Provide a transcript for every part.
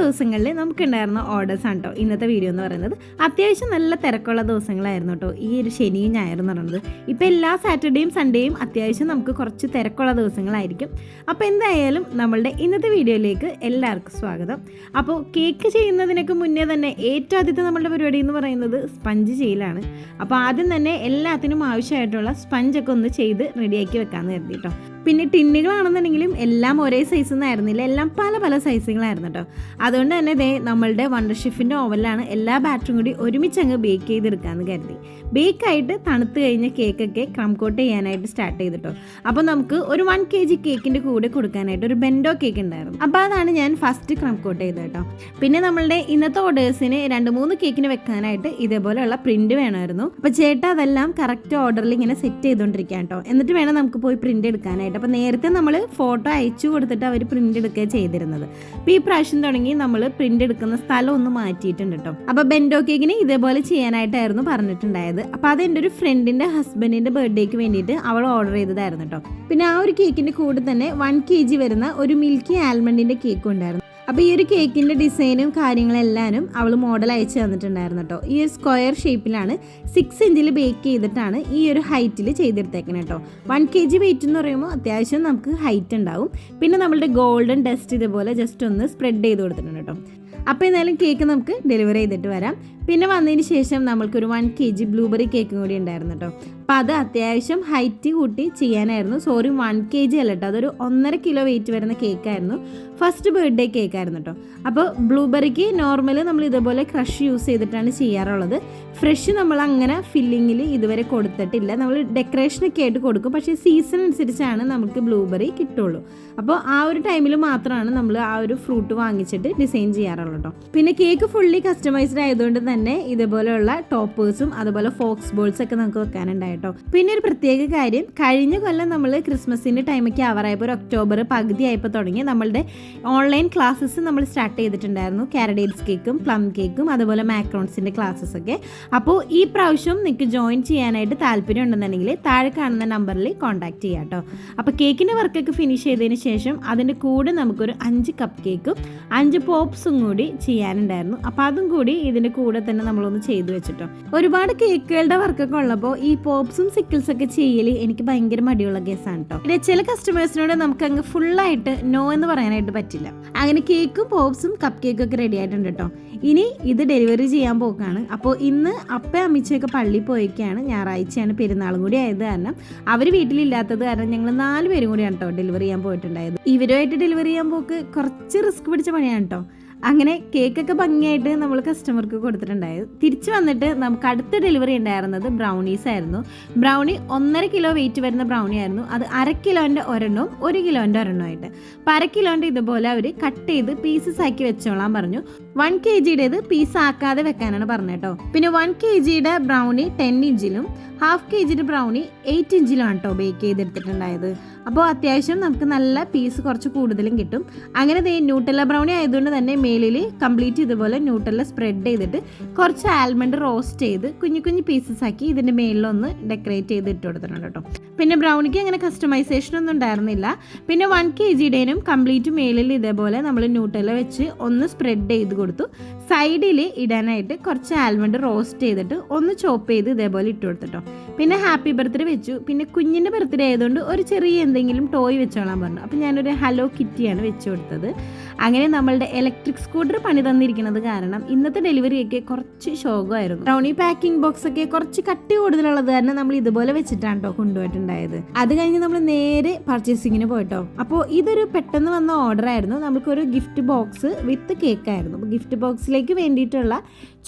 ദിവസങ്ങളിൽ നമുക്കുണ്ടായിരുന്ന ഓർഡേഴ്സ് ആണ് കേട്ടോ ഇന്നത്തെ വീഡിയോ എന്ന് പറയുന്നത്. അത്യാവശ്യം നല്ല തിരക്കുള്ള ദിവസങ്ങളായിരുന്നു കേട്ടോ ഈ ഒരു ശനിയും ഞായറും എന്ന് പറയുന്നത്. ഇപ്പോൾ എല്ലാ സാറ്റർഡേയും സൺഡേയും അത്യാവശ്യം നമുക്ക് കുറച്ച് തിരക്കുള്ള ദിവസങ്ങളായിരിക്കും. അപ്പോൾ എന്തായാലും നമ്മളുടെ ഇന്നത്തെ വീഡിയോയിലേക്ക് എല്ലാവർക്കും സ്വാഗതം. അപ്പോൾ കേക്ക് ചെയ്യുന്നതിനൊക്കെ മുന്നേ തന്നെ ഏറ്റവും ആദ്യത്തെ നമ്മളുടെ പരിപാടി എന്ന് പറയുന്നത് സ്പഞ്ച് ചെയ്യലാണ്. അപ്പോൾ ആദ്യം തന്നെ എല്ലാത്തിനും ആവശ്യമായിട്ടുള്ള സ്പഞ്ചൊക്കെ ഒന്ന് ചെയ്ത് റെഡിയാക്കി വെക്കാമെന്ന് കരുതി കേട്ടോ പിന്നെ ടിന്നുകളാണെന്നുണ്ടെങ്കിലും എല്ലാം ഒരേ സൈസൊന്നും ആയിരുന്നില്ല. എല്ലാം പല പല സൈസുകളായിരുന്നു കേട്ടോ അതുകൊണ്ട് തന്നെ ദേ നമ്മളുടെ വണ്ടർ ഷിഫിന്റെ ഓവനിലാണ് എല്ലാ ബാറ്ററും കൂടി ഒരുമിച്ച് അങ്ങ് ബേക്ക് ചെയ്തെടുക്കാമെന്ന് കരുതി. ബേക്കായിട്ട് തണുത്ത് കഴിഞ്ഞ കേക്കൊക്കെ ക്രം കോട്ട് ചെയ്യാനായിട്ട് സ്റ്റാർട്ട് ചെയ്തിട്ടോ അപ്പോൾ നമുക്ക് ഒരു വൺ കെ ജി കേക്കിന്റെ കൂടെ കൊടുക്കാനായിട്ട് ഒരു ബെൻഡോ കേക്ക് ഉണ്ടായിരുന്നു. അപ്പോൾ അതാണ് ഞാൻ ഫസ്റ്റ് ക്രം കോട്ട് ചെയ്തത് കേട്ടോ പിന്നെ നമ്മളുടെ ഇന്നത്തെ ഓർഡേഴ്സിന് രണ്ട് മൂന്ന് കേക്കിന് വെക്കാനായിട്ട് ഇതേപോലെയുള്ള പ്രിന്റ് വേണമായിരുന്നു. അപ്പോൾ ചേട്ടാ അതെല്ലാം കറക്റ്റ് ഓർഡറിൽ ഇങ്ങനെ സെറ്റ് ചെയ്തുകൊണ്ടിരിക്കാം കേട്ടോ എന്നിട്ട് വേണം നമുക്ക് പോയി പ്രിന്റ് എടുക്കാനായിട്ട്. അപ്പോൾ നേരത്തെ നമ്മൾ ഫോട്ടോ അയച്ചു കൊടുത്തിട്ട് അവർ പ്രിന്റ് എടുക്കുക ചെയ്തിരുന്നത്. അപ്പോൾ ഈ പ്രാവശ്യം തുടങ്ങി നമ്മൾ പ്രിന്റ് എടുക്കുന്ന സ്ഥലം ഒന്ന് മാറ്റിയിട്ടുണ്ട് കേട്ടോ അപ്പോൾ ബെൻഡോ കേക്കിന് ഇതേപോലെ ചെയ്യാനായിട്ടായിരുന്നു പറഞ്ഞിട്ടുണ്ടായത്. അപ്പോൾ അത് എന്റെ ഒരു ഫ്രണ്ടിന്റെ ഹസ്ബൻഡിന്റെ ബർത്ത്ഡേക്ക് വേണ്ടിയിട്ട് അവൾ ഓർഡർ ചെയ്തതായിരുന്നു കേട്ടോ പിന്നെ ആ ഒരു കേക്കിന്റെ കൂടെ തന്നെ വൺ കെ ജി വരുന്ന ഒരു മിൽക്കി ആൽമണ്ടിന്റെ കേക്കും ഉണ്ടായിരുന്നു. അപ്പോൾ ഈ ഒരു കേക്കിന്റെ ഡിസൈനും കാര്യങ്ങളെല്ലാനും അവൾ മോഡൽ അയച്ചു തന്നിട്ടുണ്ടായിരുന്നു കേട്ടോ ഈ ഒരു സ്ക്വയർ ഷേപ്പിലാണ് സിക്സ് ഇഞ്ചിൽ ബേക്ക് ചെയ്തിട്ടാണ് ഈ ഒരു ഹൈറ്റിൽ ചെയ്തെടുത്തേക്കുന്നത് കേട്ടോ വൺ കെ ജി വെയിറ്റ് എന്ന് പറയുമ്പോൾ അത്യാവശ്യം നമുക്ക് ഹൈറ്റ് ഉണ്ടാവും. പിന്നെ നമ്മളുടെ ഗോൾഡൻ ഡസ്റ്റ് ഇതുപോലെ ജസ്റ്റ് ഒന്ന് സ്പ്രെഡ് ചെയ്ത് കൊടുത്തിട്ടുണ്ട് കേട്ടോ അപ്പോൾ എന്തായാലും കേക്ക് നമുക്ക് ഡെലിവറി ചെയ്തിട്ട് വരാം. പിന്നെ വന്നതിന് ശേഷം നമ്മൾക്കൊരു വൺ കെ ജി ബ്ലൂബെറി കേക്കും കൂടി ഉണ്ടായിരുന്നു കേട്ടോ അപ്പോൾ അത് അത്യാവശ്യം ഹൈറ്റ് കൂട്ടി ചെയ്യാനായിരുന്നു. സോറി വൺ കെ ജി അല്ല കേട്ടോ അതൊരു ഒന്നര കിലോ വെയിറ്റ് വരുന്ന കേക്കായിരുന്നു ഫസ്റ്റ് ബർത്ത്ഡേ കേക്കായിരുന്നു കേട്ടോ അപ്പോൾ ബ്ലൂബെറിക്ക് നോർമൽ നമ്മൾ ഇതുപോലെ ക്രഷ് യൂസ് ചെയ്തിട്ടാണ് ചെയ്യാറുള്ളത്. ഫ്രഷ് നമ്മൾ അങ്ങനെ ഫില്ലിങ്ങിൽ ഇതുവരെ കൊടുത്തിട്ടില്ല. നമ്മൾ ഡെക്കറേഷനൊക്കെ ആയിട്ട് കൊടുക്കും. പക്ഷേ സീസൺ അനുസരിച്ചാണ് നമുക്ക് ബ്ലൂബെറി കിട്ടുള്ളൂ. അപ്പോൾ ആ ഒരു ടൈമിൽ മാത്രമാണ് നമ്മൾ ആ ഒരു ഫ്രൂട്ട് വാങ്ങിച്ചിട്ട് ഡിസൈൻ ചെയ്യാറുള്ളൂ കേട്ടോ പിന്നെ കേക്ക് ഫുള്ളി കസ്റ്റമൈസ്ഡ് ആയതുകൊണ്ട് തന്നെ ഇതുപോലെയുള്ള ടോപ്പേഴ്സും അതുപോലെ ഫോക്സ് ബോൾസ് ഒക്കെ നമുക്ക് വെക്കാനുണ്ടായിട്ടോ. പിന്നെ ഒരു പ്രത്യേക കാര്യം കഴിഞ്ഞ കൊല്ലം നമ്മൾ ക്രിസ്മസിന്റെ ടൈമൊക്കെ ആവറായപ്പോൾ ഒരു ഒക്ടോബർ പകുതി ആയപ്പോൾ തുടങ്ങി നമ്മളുടെ ഓൺലൈൻ ക്ലാസ്സസ് നമ്മൾ സ്റ്റാർട്ട് ചെയ്തിട്ടുണ്ടായിരുന്നു. കാരഡേറ്റ്സ് കേക്കും പ്ലം കേക്കും അതുപോലെ മാക്രോൺസിന്റെ ക്ലാസ്സസ് ഒക്കെ. അപ്പോൾ ഈ പ്രാവശ്യം നിങ്ങൾക്ക് ജോയിൻ ചെയ്യാനായിട്ട് താല്പര്യം ഉണ്ടെന്നുണ്ടെങ്കിൽ താഴെ കാണുന്ന നമ്പറിൽ കോൺടാക്ട് ചെയ്യാം കേട്ടോ അപ്പോൾ കേക്കിന്റെ വർക്കൊക്കെ ഫിനിഷ് ചെയ്തതിന് ശേഷം അതിന്റെ കൂടെ നമുക്കൊരു അഞ്ച് കപ്പ് കേക്കും അഞ്ച് പോപ്സും കൂടി ചെയ്യാനുണ്ടായിരുന്നു. അപ്പോൾ അതും കൂടി ഇതിന്റെ കൂടെ തന്നെ നമ്മളൊന്ന് ചെയ്തു വെച്ചിട്ടോ. ഒരുപാട് കേക്കുകളുടെ വർക്കൊക്കെ ഉള്ളപ്പോൾ ഈ പോപ്സും സിക്കിൾസ് ഒക്കെ ചെയ്യൽ എനിക്ക് ഭയങ്കര മടിയുള്ള കേസാണ് കേട്ടോ പിന്നെ ചില കസ്റ്റമേഴ്സിനോട് നമുക്ക് അങ്ങ് ഫുള്ളായിട്ട് നോ എന്ന് പറയാനായിട്ട് പറ്റില്ല. അങ്ങനെ കേക്കും പോപ്സും കപ്പ് കേക്കും ഒക്കെ റെഡി ആയിട്ടുണ്ട് കേട്ടോ ഇനി ഇത് ഡെലിവറി ചെയ്യാൻ പോക്കാണ്. അപ്പോൾ ഇന്ന് അപ്പ അമ്മച്ചയൊക്കെ പള്ളിയിൽ പോയൊക്കെയാണ് ഞായറാഴ്ചയാണ് പെരുന്നാളും കൂടി ആയത് കാരണം. അവർ വീട്ടിലില്ലാത്തത് കാരണം ഞങ്ങൾ നാല് പേരും കൂടിയാണ് കേട്ടോ ഡെലിവറി ചെയ്യാൻ പോയിട്ടുണ്ടായത്. ഇവരുമായിട്ട് ഡെലിവറി ചെയ്യാൻ പോക്ക് കുറച്ച് റിസ്ക് പിടിച്ച പണിയാണ് കേട്ടോ അങ്ങനെ കേക്കൊക്കെ ഭംഗിയായിട്ട് നമ്മൾ കസ്റ്റമർക്ക് കൊടുത്തിട്ടുണ്ടായത്. തിരിച്ചു വന്നിട്ട് നമുക്ക് അടുത്ത ഡെലിവറി ഉണ്ടായിരുന്നത് ബ്രൗണീസ് ആയിരുന്നു. ബ്രൗണി ഒന്നര കിലോ വെയിറ്റ് വരുന്ന ബ്രൗണി ആയിരുന്നു. അത് അര കിലോന്റെ ഒരെണ്ണവും ഒരു കിലോന്റെ ഒരെണ്ണമായിട്ട് അപ്പോൾ അര കിലോന്റെ ഇതുപോലെ അവർ കട്ട് ചെയ്ത് പീസസ് ആക്കി വെച്ചോളാൻ പറഞ്ഞു. വൺ കെ ജിയുടേത് പീസ് ആക്കാതെ വെക്കാനാണ് പറഞ്ഞത് കേട്ടോ. പിന്നെ വൺ കെ ജിയുടെ ബ്രൗണി ടെൻ ഇഞ്ചിലും ഹാഫ് കെ ജിയുടെ ബ്രൗണി എയ്റ്റ് ഇഞ്ചിലാണ് കേട്ടോ ബേക്ക് ചെയ്തെടുത്തിട്ടുണ്ടായത്. അപ്പോൾ അത്യാവശ്യം നമുക്ക് നല്ല പീസ് കുറച്ച് കൂടുതലും കിട്ടും. അങ്ങനെ ദേ ന്യൂട്ടല്ല ബ്രൗണി ആയതുകൊണ്ട് തന്നെ മേലിൽ കംപ്ലീറ്റ് ഇതുപോലെ ന്യൂട്ടല്ല സ്പ്രെഡ് ചെയ്തിട്ട് കുറച്ച് ആൽമണ്ട് റോസ്റ്റ് ചെയ്ത് കുഞ്ഞു കുഞ്ഞു പീസസ് ആക്കി ഇതിന്റെ മേളിലൊന്ന് ഡെക്കറേറ്റ് ചെയ്ത് ഇട്ട് കൊടുത്തിട്ടുണ്ട് കേട്ടോ. പിന്നെ ബ്രൗണിക്ക് അങ്ങനെ കസ്റ്റമൈസേഷൻ ഒന്നും ഉണ്ടായിരുന്നില്ല. പിന്നെ വൺ കെ ജിയുടേനും കംപ്ലീറ്റ് മേലിൽ ഇതേപോലെ നമ്മൾ ന്യൂട്ടല വെച്ച് ഒന്ന് സ്പ്രെഡ് ചെയ്ത് കൊടുത്തു. സൈഡിൽ ഇടാനായിട്ട് കുറച്ച് ആൽമണ്ട് റോസ്റ്റ് ചെയ്തിട്ട് ഒന്ന് ചോപ്പ് ചെയ്ത് ഇതേപോലെ ഇട്ട് കൊടുത്തിട്ടോ പിന്നെ ഹാപ്പി ബർത്ത്ഡേ വെച്ചു. പിന്നെ കുഞ്ഞിന്റെ ബർത്ത്ഡേ ആയതുകൊണ്ട് ഒരു ചെറിയ എന്തെങ്കിലും ടോയ് വെച്ചോളാൻ പറഞ്ഞു. അപ്പോൾ ഞാനൊരു ഹലോ കിറ്റിയാണ് വെച്ചു കൊടുത്തത്. അങ്ങനെ നമ്മളുടെ ഇലക്ട്രിക് സ്കൂട്ടർ പണി തന്നിരിക്കുന്നത് കാരണം ഇന്നത്തെ ഡെലിവറിയൊക്കെ കുറച്ച് ശോകമായിരുന്നു. ബ്രൗണി പാക്കിംഗ് ബോക്സ് ഒക്കെ കുറച്ച് കട്ടി കൂടുതലുള്ളത് കാരണം നമ്മൾ ഇതുപോലെ വെച്ചിട്ടാണ് കേട്ടോ കൊണ്ടുപോയിട്ടുണ്ടായത്. അത് കഴിഞ്ഞ് നമ്മൾ നേരെ പർച്ചേസിങ്ങിന് പോയിട്ടോ. അപ്പോൾ ഇതൊരു പെട്ടെന്ന് വന്ന ഓർഡർ ആയിരുന്നു. നമുക്കൊരു ഗിഫ്റ്റ് ബോക്സ് വിത്ത് കേക്ക് ആയിരുന്നു. ഗിഫ്റ്റ് ബോക്സിലേക്ക് വേണ്ടിയിട്ടുള്ള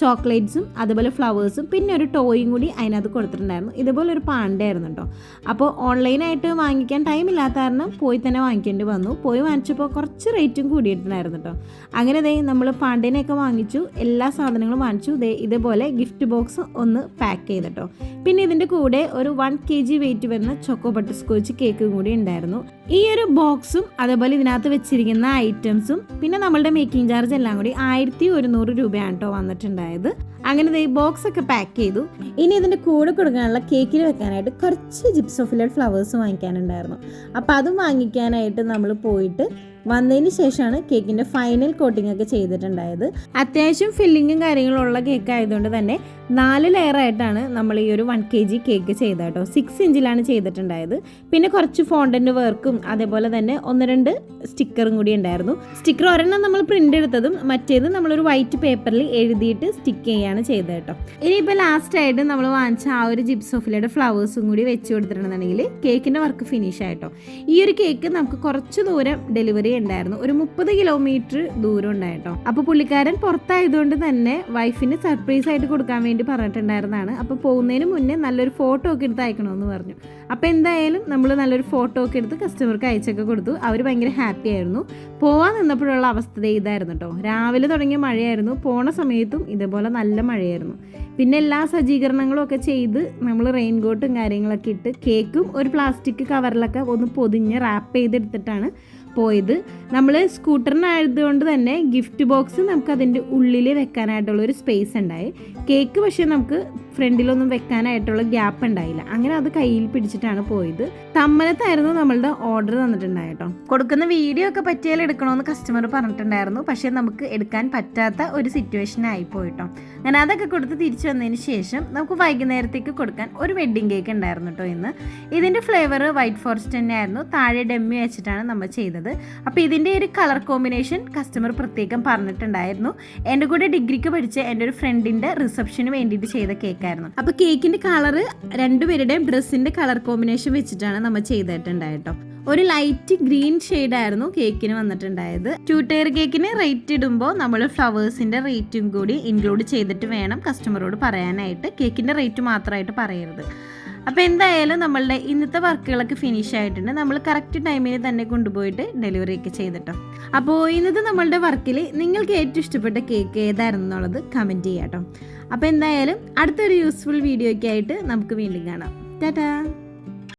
ചോക്ലേറ്റ്സും അതുപോലെ ഫ്ലവേഴ്സും പിന്നെ ഒരു ടോയും കൂടി അതിനകത്ത് കൊടുത്തിട്ടുണ്ടായിരുന്നു. ഇതുപോലെ ഒരു പാണ്ടായിരുന്നു കേട്ടോ അപ്പോൾ ഓൺലൈനായിട്ട് വാങ്ങിക്കാൻ ടൈം ഇല്ലാത്ത കാരണം പോയി തന്നെ വാങ്ങിക്കേണ്ടി വന്നു. പോയി വാങ്ങിച്ചപ്പോൾ കുറച്ച് റേറ്റും കൂടിയിട്ടുണ്ടായിരുന്നു കേട്ടോ അങ്ങനെ ദേ നമ്മൾ പാണ്ടേനെയൊക്കെ വാങ്ങിച്ചു എല്ലാ സാധനങ്ങളും വാങ്ങിച്ചു. ദേ ഇതേപോലെ ഗിഫ്റ്റ് ബോക്സ് ഒന്ന് പാക്ക് ചെയ്തിട്ടോ പിന്നെ ഇതിന്റെ കൂടെ ഒരു വൺ കെ ജി വെയിറ്റ് വരുന്ന ചോക്കോ ബട്ടർ സ്കോച്ച് കേക്കും കൂടി ഉണ്ടായിരുന്നു. ഈ ഒരു ബോക്സും അതേപോലെ ഇതിനകത്ത് വെച്ചിരിക്കുന്ന ഐറ്റംസും പിന്നെ നമ്മളുടെ മേക്കിംഗ് ചാർജ് എല്ലാം കൂടി ആയിരത്തി ഒരുന്നൂറ് രൂപയാണ് കേട്ടോ വന്നിട്ടുണ്ടായത്. അങ്ങനെ ദേ ബോക്സ് ഒക്കെ പാക്ക് ചെയ്തു. ഇനി ഇതിന്റെ കൂടെ കൊടുക്കാനുള്ള കേക്കിൽ വെക്കാനായിട്ട് കുറച്ച് ജിപ്സ് ഓഫ് ഫ്ലവേഴ്സ് വാങ്ങിക്കാനുണ്ടായിരുന്നു. അപ്പോൾ അതും വാങ്ങിക്കാനായിട്ട് നമ്മൾ പോയിട്ട് വന്നതിന് ശേഷമാണ് കേക്കിന്റെ ഫൈനൽ കോട്ടിംഗ് ഒക്കെ ചെയ്തിട്ടുണ്ടായത്. അത്യാവശ്യം ഫില്ലിങ്ങും കാര്യങ്ങളും ഉള്ള കേക്ക് ആയതുകൊണ്ട് തന്നെ നാല് ലെയർ ആയിട്ടാണ് നമ്മൾ ഈ ഒരു വൺ കെ ജി കേക്ക് ചെയ്തത് കേട്ടോ. സിക്സ് ഇഞ്ചിലാണ് ചെയ്തിട്ടുണ്ടായത്. പിന്നെ കുറച്ച് ഫോണ്ടന്റ് വർക്കും അതേപോലെ തന്നെ ഒന്ന് രണ്ട് സ്റ്റിക്കറും കൂടി ഉണ്ടായിരുന്നു. സ്റ്റിക്കർ ഒരെണ്ണം നമ്മൾ പ്രിന്റ് എടുത്തതും മറ്റേത് നമ്മളൊരു വൈറ്റ് പേപ്പറിൽ എഴുതിയിട്ട് സ്റ്റിക്ക് ചെയ്യാണ് ചെയ്തത് കേട്ടോ. ഇനിയിപ്പോൾ ലാസ്റ്റ് ആയിട്ട് നമ്മൾ വാങ്ങിച്ച ആ ഒരു ജിപ്സോഫിലയുടെ ഫ്ലവേഴ്സും കൂടി വെച്ച് കൊടുത്തിട്ടുണ്ടെന്നുണ്ടെങ്കിൽ കേക്കിന്റെ വർക്ക് ഫിനിഷ് ആയിട്ടോ ഈ ഒരു കേക്ക് നമുക്ക് കുറച്ച് ദൂരം ഡെലിവറി ഉണ്ടായിരുന്നു. ഒരു മുപ്പത് കിലോമീറ്റർ ദൂരം ഉണ്ടായിട്ടോ അപ്പോൾ പുള്ളിക്കാരൻ പുറത്തായതുകൊണ്ട് തന്നെ വൈഫിന് സർപ്രൈസ് ആയിട്ട് കൊടുക്കാൻ വേണ്ടി പറഞ്ഞിട്ടുണ്ടായിരുന്നതാണ്. അപ്പോൾ പോകുന്നതിന് മുന്നേ നല്ലൊരു ഫോട്ടോ ഒക്കെ എടുത്ത് അയക്കണമെന്ന് പറഞ്ഞു. അപ്പോൾ എന്തായാലും നമ്മൾ നല്ലൊരു ഫോട്ടോ ഒക്കെ എടുത്ത് കസ്റ്റമർക്ക് അയച്ചൊക്കെ കൊടുത്തു. അവർ ഭയങ്കര ഹാപ്പി ആയിരുന്നു. പോവാൻ നിന്നപ്പോഴുള്ള അവസ്ഥ ഇതായിരുന്നു കേട്ടോ രാവിലെ തുടങ്ങിയ മഴയായിരുന്നു. പോണ സമയത്തും ഇതേപോലെ നല്ല മഴയായിരുന്നു. പിന്നെ എല്ലാ സജ്ജീകരണങ്ങളും ഒക്കെ ചെയ്ത് നമ്മൾ റെയിൻകോട്ടും കാര്യങ്ങളൊക്കെ ഇട്ട് കേക്കും ഒരു പ്ലാസ്റ്റിക് കവറിലൊക്കെ ഒന്ന് പൊതിഞ്ഞ് റാപ്പ് ചെയ്തെടുത്തിട്ടാണ് പോയത്. നമ്മൾ സ്കൂട്ടറിനായതുകൊണ്ട് തന്നെ ഗിഫ്റ്റ് ബോക്സ് നമുക്ക് അതിന്റെ ഉള്ളിൽ വെക്കാനായിട്ടുള്ള ഒരു സ്പേസ് ഉണ്ടായി. കേക്ക് പക്ഷേ നമുക്ക് ഫ്രണ്ടിലൊന്നും വെക്കാനായിട്ടുള്ള ഗ്യാപ്പ് ഉണ്ടായില്ല. അങ്ങനെ അത് കയ്യിൽ പിടിച്ചിട്ടാണ് പോയത്. തമ്മനത്തായിരുന്നു നമ്മളുടെ ഓർഡർ തന്നിട്ടുണ്ടായിട്ടോ കൊടുക്കുന്ന വീഡിയോ ഒക്കെ പറ്റിയാൽ എടുക്കണമെന്ന് കസ്റ്റമർ പറഞ്ഞിട്ടുണ്ടായിരുന്നു. പക്ഷേ നമുക്ക് എടുക്കാൻ പറ്റാത്ത ഒരു സിറ്റുവേഷൻ ആയി പോയിട്ടോ അങ്ങനെ അതൊക്കെ കൊടുത്ത് തിരിച്ചു വന്നതിന് ശേഷം നമുക്ക് വൈകുന്നേരത്തേക്ക് കൊടുക്കാൻ ഒരു വെഡ്ഡിങ് കേക്ക് ഉണ്ടായിരുന്നു കേട്ടോ ഇന്ന്. ഇതിന്റെ ഫ്ലേവർ വൈറ്റ് ഫോറസ്റ്റ് തന്നെയായിരുന്നു. താഴെ ഡെമ്മി വെച്ചിട്ടാണ് നമ്മൾ ചെയ്തത്. അപ്പോൾ ഇതിന്റെ ഒരു കളർ കോമ്പിനേഷൻ കസ്റ്റമർ പ്രത്യേകം പറഞ്ഞിട്ടുണ്ടായിരുന്നു. എന്റെ കൂടെ ഡിഗ്രിക്ക് പഠിച്ച എന്റെ ഒരു ഫ്രണ്ടിന്റെ റിസപ്ഷന് വേണ്ടിയിട്ട് ചെയ്ത കേക്കായിരുന്നു അപ്പോൾ കേക്കിന്റെ കളറ് രണ്ടുപേരുടെയും ഡ്രസ്സിന്റെ കളർ കോമ്പിനേഷൻ വെച്ചിട്ടാണ് നമ്മൾ ചെയ്തിട്ടുണ്ടായിട്ടോ. ഒരു ലൈറ്റ് ഗ്രീൻ ആയിരുന്നു കേക്കിന് വന്നിട്ടുണ്ടായത്. ടു ടയർ കേക്കിന് റേറ്റ് ഇടുമ്പോൾ നമ്മൾ ഫ്ലവേഴ്സിന്റെ റേറ്റും കൂടി ഇൻക്ലൂഡ് ചെയ്തിട്ട് വേണം കസ്റ്റമറോട് പറയാനായിട്ട്. കേക്കിന്റെ റേറ്റ് മാത്രമായിട്ട് പറയരുത്. അപ്പോൾ എന്തായാലും നമ്മളുടെ ഇന്നത്തെ വർക്കുകളൊക്കെ ഫിനിഷ് ആയിട്ടുണ്ട്. നമ്മൾ കറക്റ്റ് ടൈമിൽ തന്നെ കൊണ്ടുപോയിട്ട് ഡെലിവറി ഒക്കെ ചെയ്തിട്ടോ. അപ്പോൾ ഇന്നത്തെ നമ്മളുടെ വർക്കിൽ നിങ്ങൾക്ക് ഏറ്റവും ഇഷ്ടപ്പെട്ട കേക്ക് ഏതായിരുന്നു എന്നുള്ളത് കമന്റ് ചെയ്യാം കേട്ടോ അപ്പോൾ എന്തായാലും അടുത്തൊരു യൂസ്ഫുൾ വീഡിയോ ഒക്കെ ആയിട്ട് നമുക്ക് വീണ്ടും കാണാം. ടാറ്റാ!